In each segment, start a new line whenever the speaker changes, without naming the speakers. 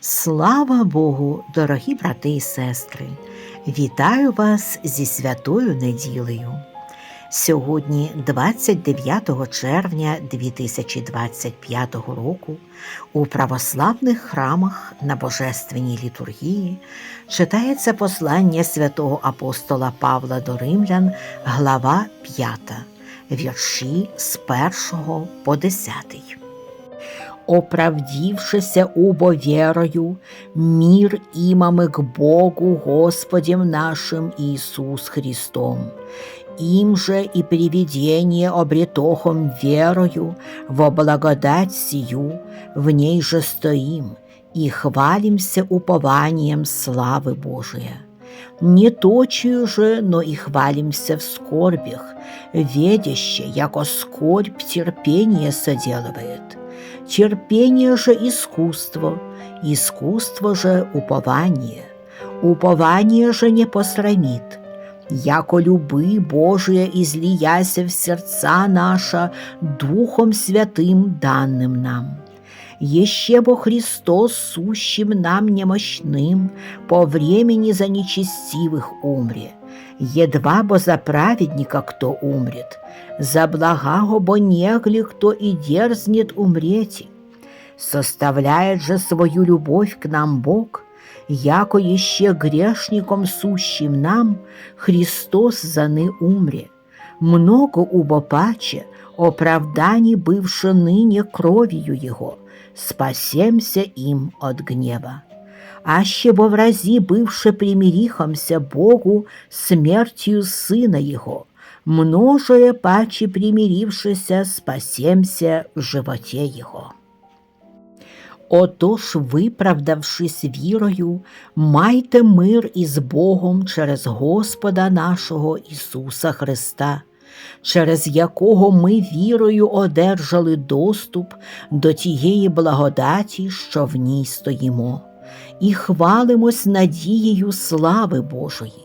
Слава Богу, дорогі брати і сестри! Вітаю вас зі святою неділею. Сьогодні, 29 червня 2025 року, у православних храмах на Божественній літургії читається послання святого апостола Павла до Римлян, глава 5, вірші з 1 по 10 оправдившися убо верою, мир имаме к Богу Господем нашим Иисус Христом. Им же и приведение обретохом верою во благодать сию, в ней же стоим и хвалимся упованием славы Божия. Не точию же, но и хвалимся в скорбях, ведяще, яко скорбь терпение соделывает, терпение же искусство, искусство же упование, упование же не посрамит, яко любы Божия излияся в сердца наша Духом Святым данным нам. Еще бо Христос сущим нам немощным по времени за нечестивых умре, едва бо за праведника кто умрет, за благаго бо негли кто и дерзнет умрети. Составляет же свою любовь к нам Бог, яко еще грешником сущим нам Христос за ны умре. Много убо паче оправданий бывше ныне кровью Его, спасемся им от гнева. Аще бо в рази бывше примирихомся Богу смертью Сына Его, множее паче примирившися спасемся в животе Його. Отож, виправдавшись вірою, майте мир із Богом через Господа нашого Ісуса Христа, через якого ми вірою одержали доступ до тієї благодаті, що в ній стоїмо, і хвалимось надією слави Божої,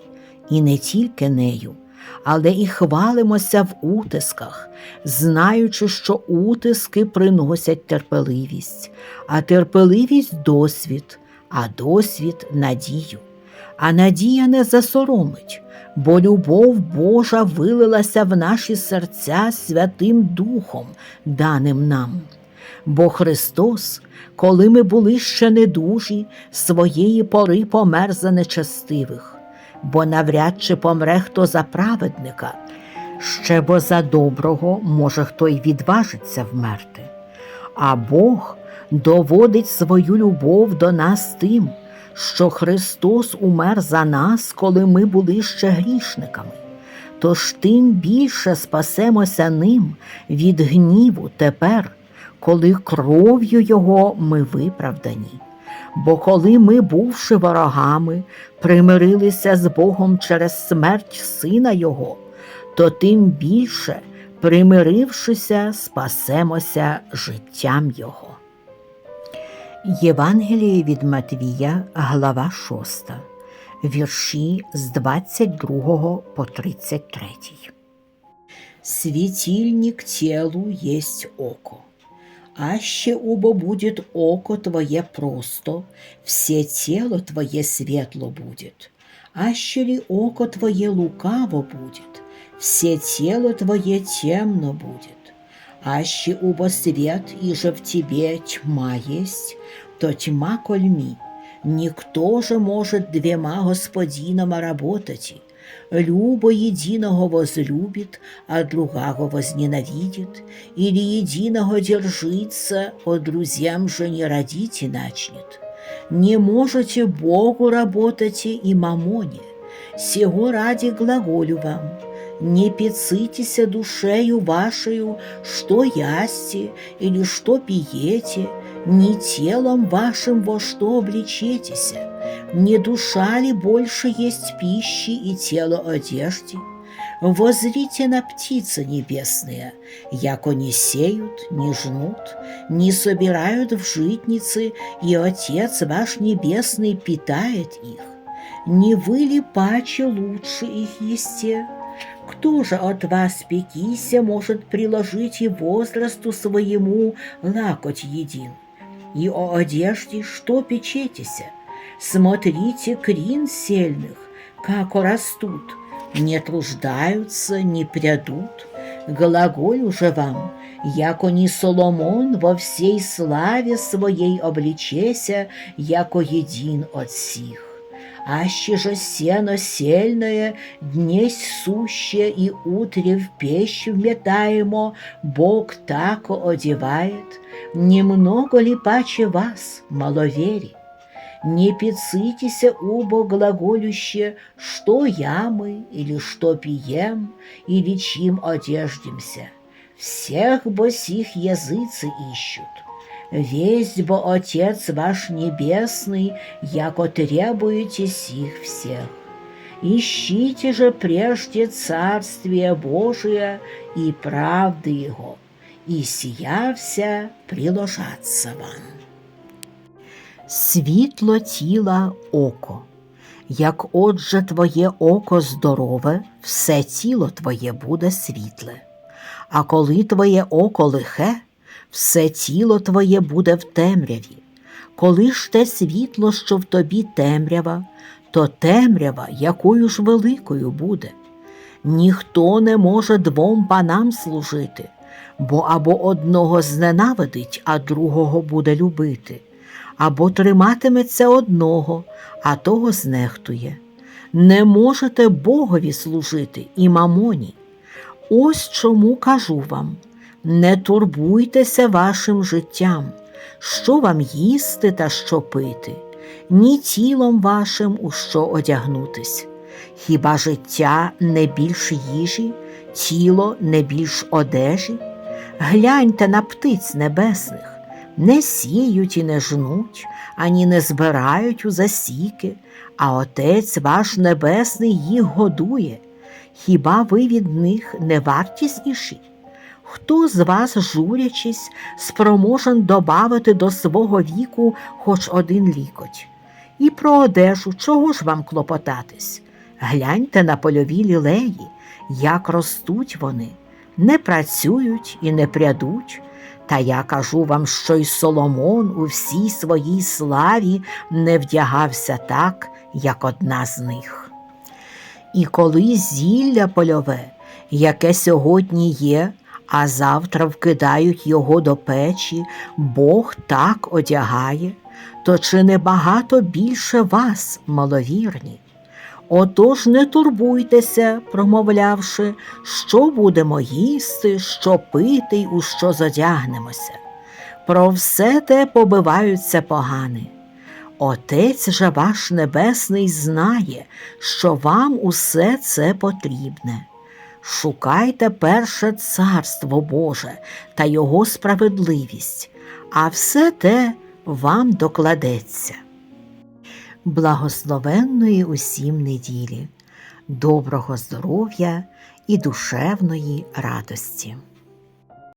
і не тільки нею але і хвалимося в утисках, знаючи, що утиски приносять терпеливість, а терпеливість досвід, а досвід надію. А надія не засоромить, бо любов Божа вилилася в наші серця Святим Духом, даним нам. Бо Христос, коли ми були ще недужі, своєї пори помер за нечестивих бо навряд чи помре хто за праведника, ще бо за доброго може хто й відважиться вмерти. А Бог доводить свою любов до нас тим, що Христос умер за нас, коли ми були ще грішниками. Тож тим більше спасемося ним від гніву тепер, коли кров'ю Його ми виправдані. Бо коли ми, бувши ворогами, примирилися з Богом через смерть Сина Його, то тим більше, примирившися, спасемося життям Його. Євангеліє від Матвія, глава 6, вірші з 22 по 33. Світильник тілу єсть око аще убо будет око твое просто, все тело твое светло будет. Аще ли око твое лукаво будет, все тело твое темно будет. Аще убо свет, и же в тебе тьма есть, то тьма кольми. Никто же может двема господинама работать, любо единого возлюбит, а другого возненавидит, или единого держится, а друзьям же не родить и начнет. Не можете Богу работать и мамоне, сего ради глаголю вам, не пецитеся душею вашею, что ясте или что пиете, ни телом вашим во что обличетеся, не душа ли больше есть пищи и тело одежды? Возрите на птицы небесные, яко не сеют, не жнут, не собирают в житницы, и Отец ваш Небесный питает их. Не вы ли паче лучше их есте? Кто же от вас, пекися, может приложить и возрасту своему лакоть един? И о одежде что печетеся? Смотрите крин сельных, как растут, не труждаются, не прядут. Глаголю же вам, яко не Соломон во всей славе своей обличеся, яко един от сих. Аще же сено сельное, днесь суще и утре в пещь вметаемо, Бог тако одевает, немного ли паче вас, маловери? Не пицитеся убо глаголюще, что ямы или что пьем, или чим одеждемся. Всех бо сих языцы ищут. Весть бо Отец ваш Небесный, яко требуете сих всех. Ищите же прежде Царствие Божие и правды Его, и сия вся приложаться вам. Світло тіла око. Як отже твоє око здорове, все тіло твоє буде світле. А коли твоє око лихе, все тіло твоє буде в темряві. Коли ж те світло, що в тобі темрява, то темрява якою ж великою буде. Ніхто не може двом панам служити, бо або одного зненавидить, а другого буде любити, або триматиметься одного, а того знехтує. Не можете Богові служити і мамоні. Ось чому кажу вам не турбуйтеся вашим життям, що вам їсти та що пити, ні тілом вашим у що одягнутись. Хіба життя не більш їжі, тіло не більш одежі? Гляньте на птиць небесних, не сіють і не жнуть, ані не збирають у засіки, а Отець ваш Небесний їх годує. Хіба ви від них не вартісніші? Хто з вас, журячись, спроможен добавити до свого віку хоч один лікоть? І про одежу чого ж вам клопотатись? Гляньте на польові лілеї, як ростуть вони, не працюють і не прядуть. Та я кажу вам, що й Соломон у всій своїй славі не вдягався так, як одна з них. І коли зілля польове, яке сьогодні є, а завтра вкидають його до печі, Бог так одягає, то чи не багато більше вас, маловірні? Отож не турбуйтеся, промовлявши, що будемо їсти, що пити й у що задягнемося. Про все те побиваються погани. Отець же ваш Небесний знає, що вам усе це потрібне. Шукайте перше Царство Боже та Його справедливість, а все те вам докладеться. Благословенної усім неділі, доброго здоров'я і душевної радості.